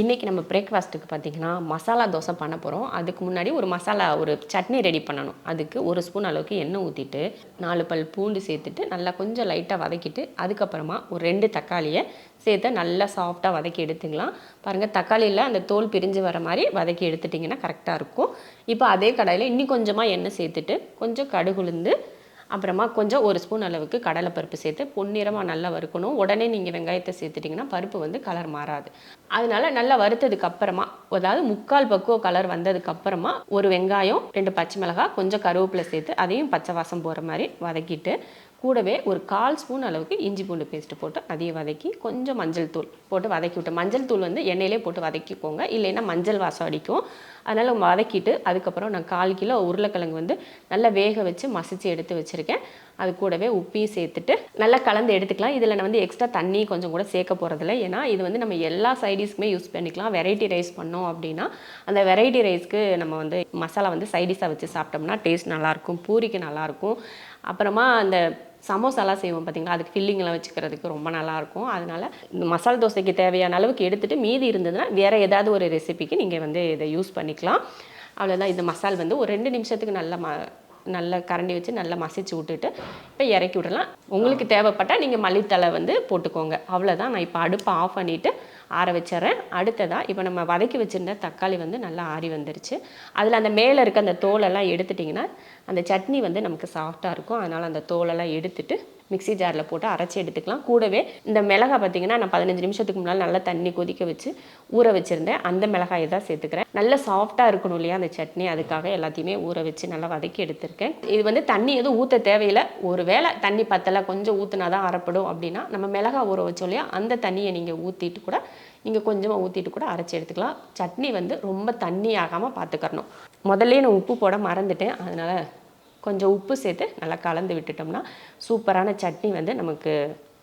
இன்றைக்கி நம்ம பிரேக்ஃபாஸ்ட்டுக்கு பார்த்திங்கன்னா மசாலா தோசை பண்ண போகிறோம் அதுக்கு முன்னாடி ஒரு மசாலா ஒரு சட்னி ரெடி பண்ணணும். அதுக்கு ஒரு ஸ்பூன் அளவுக்கு எண்ணெய் ஊற்றிட்டு நாலு பல் பூண்டு சேர்த்துட்டு நல்லா கொஞ்சம் லைட்டாக வதக்கிட்டு அதுக்கப்புறமா ஒரு ரெண்டு தக்காளியை சேர்த்து நல்லா சாஃப்டாக வதக்கி எடுத்துக்கலாம். பாருங்கள் தக்காளியில் அந்த தோல் பிரிஞ்சு வர மாதிரி வதக்கி எடுத்துட்டிங்கன்னா கரெக்டாக இருக்கும். இப்போ அதே கடாயில் இன்னி கொஞ்சமாக எண்ணெய் சேர்த்துட்டு கொஞ்சம் கடுகுளுந்து அப்புறமா கொஞ்சம் ஒரு ஸ்பூன் அளவுக்கு கடலைப்பருப்பு சேர்த்து பொன்னிறமாக நல்லா வறுக்கணும். உடனே நீங்கள் வெங்காயத்தை சேர்த்துட்டிங்கன்னா பருப்பு வந்து கலர் மாறாது. அதனால நல்லா வறுத்ததுக்கு அப்புறமா அதாவது முக்கால் பக்குவ கலர் வந்ததுக்கு அப்புறமா ஒரு வெங்காயம் ரெண்டு பச்சை மிளகாய் கொஞ்சம் கருவேப்பிலை சேர்த்து அதையும் பச்சை வாசம் போகிற மாதிரி வதக்கிட்டு கூடவே ஒரு கால் ஸ்பூன் அளவுக்கு இஞ்சி பூண்டு பேஸ்ட்டு போட்டு அதையும் வதக்கி கொஞ்சம் மஞ்சள் தூள் போட்டு வதக்கி விட்டு மஞ்சள் தூள் வந்து எண்ணெயிலே போட்டு வதக்கிக்கோங்க. இல்லைன்னா மஞ்சள் வாசம் அடிக்கும். அதனால் வதக்கிட்டு அதுக்கப்புறம் நான் கால் கிலோ உருளைக்கிழங்கு வந்து நல்லா வேக வச்சு மசித்து எடுத்து வச்சுருக்கேன். அது கூடவே உப்பையும் சேர்த்துட்டு நல்லா கலந்து எடுத்துக்கலாம். இதில் நான் வந்து எக்ஸ்ட்ரா தண்ணி கொஞ்சம் கூட சேர்க்க போகிறதில்ல ஏன்னா இது வந்து நம்ம எல்லா சைடிஸ்க்குமே யூஸ் பண்ணிக்கலாம். வெரைட்டி ரைஸ் பண்ணோம் அப்படின்னா அந்த வெரைட்டி ரைஸ்க்கு நம்ம வந்து மசாலா வந்து சைடிஷாக வச்சு சாப்பிட்டோம்னா டேஸ்ட் நல்லாயிருக்கும் பூரிக்கு நல்லாயிருக்கும். அப்புறமா அந்த சமோசாலாம் செய்வோம் பார்த்தீங்களா அதுக்கு ஃபில்லிங்லாம் வச்சுக்கிறதுக்கு ரொம்ப நல்லாயிருக்கும். அதனால் இந்த மசாலா தோசைக்கு தேவையான அளவுக்கு எடுத்துகிட்டு மீதி இருந்ததுன்னா வேறு ஏதாவது ஒரு ரெசிபிக்கு நீங்கள் வந்து இதை யூஸ் பண்ணிக்கலாம். அவ்வளோதான் இந்த மசால் வந்து ஒரு ரெண்டு நிமிஷத்துக்கு நல்லா ம நல்லா கரண்டி வச்சு நல்லா மசிச்சு விட்டுட்டு இப்போ இறக்கி விடலாம். உங்களுக்கு தேவைப்பட்டால் நீங்கள் மல்லித்தலை வந்து போட்டுக்கோங்க. அவ்வளோதான் நான் இப்போ அடுப்பை ஆஃப் பண்ணிவிட்டு ஆற வச்சிடுறேன். அடுத்ததாக இப்போ நம்ம வதக்கி வச்சுருந்த தக்காளி வந்து நல்லா ஆறி வந்துருச்சு. அதில் அந்த மேலே இருக்க அந்த தோலெல்லாம் எடுத்துட்டிங்கன்னா அந்த சட்னி வந்து நமக்கு சாஃப்டாக இருக்கும். அதனால் அந்த தோலெல்லாம் எடுத்துட்டு மிக்ஸி ஜாரில் போட்டு அரைச்சி எடுத்துக்கலாம். கூடவே இந்த மிளகாய் பார்த்தீங்கன்னா நான் பதினஞ்சு நிமிஷத்துக்கு முன்னால் நல்லா தண்ணி கொதிக்க வச்சு ஊற வச்சுருந்தேன். அந்த மிளகாயை தான் சேர்த்துக்கிறேன். நல்லா சாஃப்டாக இருக்கணும் இல்லையா அந்த சட்னி? அதுக்காக எல்லாத்தையுமே ஊற வச்சு நல்லா வதக்கி எடுத்திருக்கேன். இது வந்து தண்ணி எதுவும் ஊற்ற தேவையில்லை. ஒரு வேளை தண்ணி பத்தலை கொஞ்சம் ஊற்றினா தான் அரைப்படும் அப்படின்னா நம்ம மிளகாய் ஊற வச்சோம் இல்லையா அந்த தண்ணியை நீங்கள் ஊற்றிட்டு கூட நீங்கள் கொஞ்சமாக ஊற்றிட்டு கூட அரைச்சி எடுத்துக்கலாம். சட்னி வந்து ரொம்ப தண்ணி ஆகாமல் பார்த்துக்கறணும் முதல்ல நான் உப்பு போட மறந்துட்டேன். அதனால் கொஞ்சம் உப்பு சேர்த்து நல்லா கலந்து விட்டுட்டோம்னா சூப்பரான சட்னி வந்து நமக்கு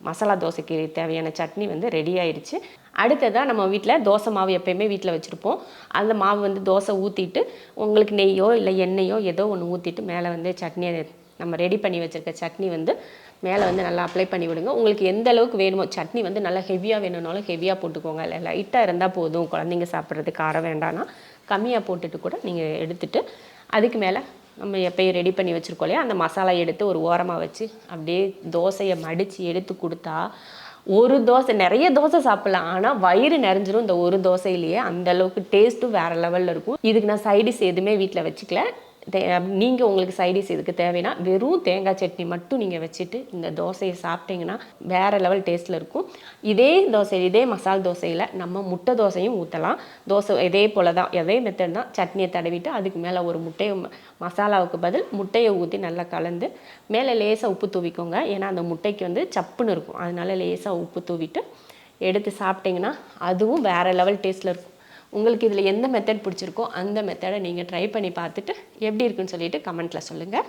மசாலா தோசைக்கு தேவையான சட்னி வந்து ரெடி ஆயிடுச்சு. அடுத்ததாக நம்ம வீட்டில் தோசை மாவு எப்பயுமே வீட்டில் வச்சுருப்போம். அந்த மாவு வந்து தோசை ஊற்றிட்டு உங்களுக்கு நெய்யோ இல்லை எண்ணெயோ ஏதோ ஒன்று ஊற்றிட்டு மேலே வந்து சட்னியை நம்ம ரெடி பண்ணி வச்சுருக்க சட்னி வந்து மேலே வந்து நல்லா அப்ளை பண்ணி விடுங்க. உங்களுக்கு எந்த அளவுக்கு வேணுமோ சட்னி வந்து நல்லா ஹெவியாக வேணும்னாலும் ஹெவியாக போட்டுக்கோங்க. இல்லை லைட்டாக இருந்தால் போதும். குழந்தைங்க சாப்பிட்றதுக்கு காரம் வேண்டாம்னா கம்மியாக போட்டுட்டு கூட நீங்கள் எடுத்துகிட்டு அதுக்கு மேலே நம்ம எப்பயும் ரெடி பண்ணி வச்சுருக்கோம் இல்லையா? அந்த மசாலா எடுத்து ஒரு ஓரமாக வச்சு அப்படியே தோசையை மடித்து எடுத்து கொடுத்தா ஒரு தோசை நிறைய தோசை சாப்பிட்லாம். ஆனால் வயிறு நிறைஞ்சிரும் இந்த ஒரு தோசையிலேயே. அந்த அளவுக்கு டேஸ்ட்டும் வேறு லெவலில் இருக்கும். இதுக்கு நான் சைடிஸ் எதுவுமே வீட்டில் வச்சுக்கல. நீங்கள் உங்களுக்கு சைடிஸ் இதுக்கு தேவைன்னா வெறும் தேங்காய் சட்னி மட்டும் நீங்கள் வச்சுட்டு இந்த தோசையை சாப்பிட்டீங்கன்னா வேறு லெவல் டேஸ்ட்டில் இருக்கும். இதே தோசை இதே மசால் தோசையில் நம்ம முட்டை தோசையும் ஊற்றலாம் தோசை இதே போல் தான் எதே மெத்தட் தான். சட்னியை தடவிட்டு அதுக்கு மேலே ஒரு முட்டையை மசாலாவுக்கு பதில் முட்டையை ஊற்றி நல்லா கலந்து மேலே லேசாக உப்பு தூவிக்கோங்க. ஏன்னா அந்த முட்டைக்கு வந்து சப்புன்னு இருக்கும். அதனால லேசாக உப்பு தூவிட்டு எடுத்து சாப்பிட்டிங்கன்னா அதுவும் வேறு லெவல் டேஸ்ட்டில் இருக்கும். உங்களுக்கு இதில் எந்த மெத்தட் பிடிச்சிருக்கோ அந்த மெத்தடை நீங்கள் ட்ரை பண்ணி பார்த்துட்டு எப்படி இருக்குன்னு சொல்லிட்டு கமெண்ட்டில் சொல்லுங்கள்